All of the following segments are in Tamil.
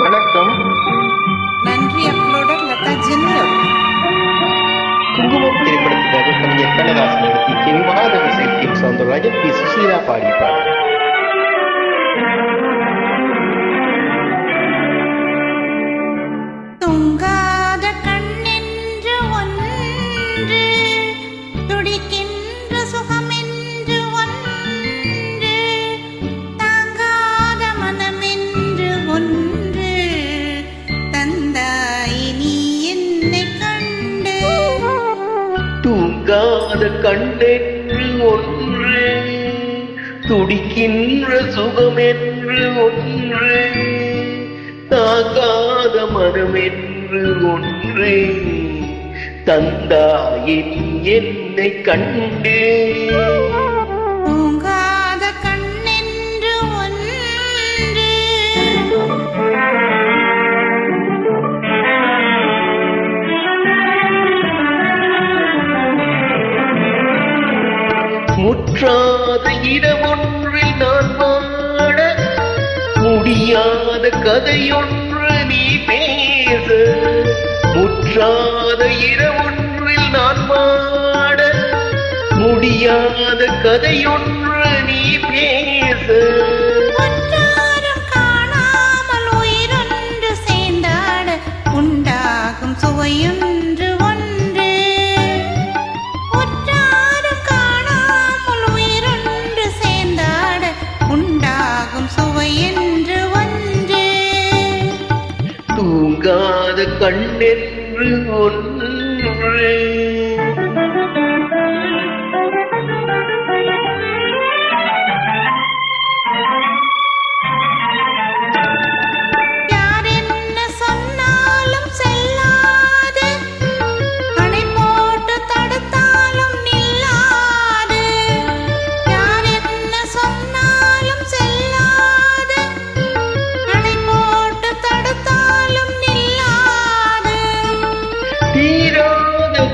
வணக்கம் நன்றி அப்லோடர் லதா ஜின்னல் குங்குமம் திரைப்படத்திற்காக கவிஞர் கண்ணதாசன் நடத்தி K V Mahadevan சேர்க்கையும் Soundararajan P Susheela பாடிய தூங்காத கண்டென்று ஒன்று. துடிக்கின்ற சுகமென்று ஒன்று. தாங்காத மனமென்று ஒன்று. தந்தாயின் என்னை கண்டு. முற்றாத இடமொன்றில் நான் வாட முடியாத கதையொன்று நீ பேச. முற்றாத இடமொன்றில் நான் வாட முடியாத கதையொன்று நீ பேச. கண்ணென்று ஒன்று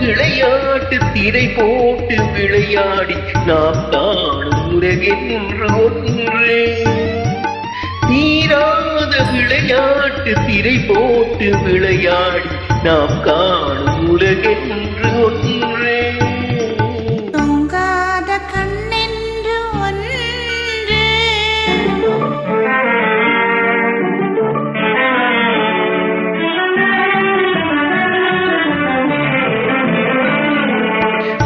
இளையாட்டு திரை போட்டு விளையாடி நாம் காணும் நின்று ஒன்று தீராத விளையாட்டு திரை போட்டு விளையாடி நாம் காணும் உலகென்று ஒன்று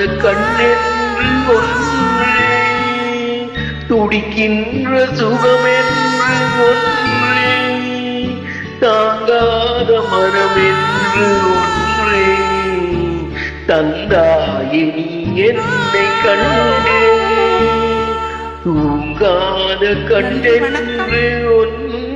தூங்காத கண்ணென்று ஒன்று. துடிக்கின்ற சுகமென்று ஒன்று. தாங்காத மனமென்று ஒன்று. தந்தாயே நீ என்னை கண்டே. தூங்காத கண்ணென்று ஒன்று.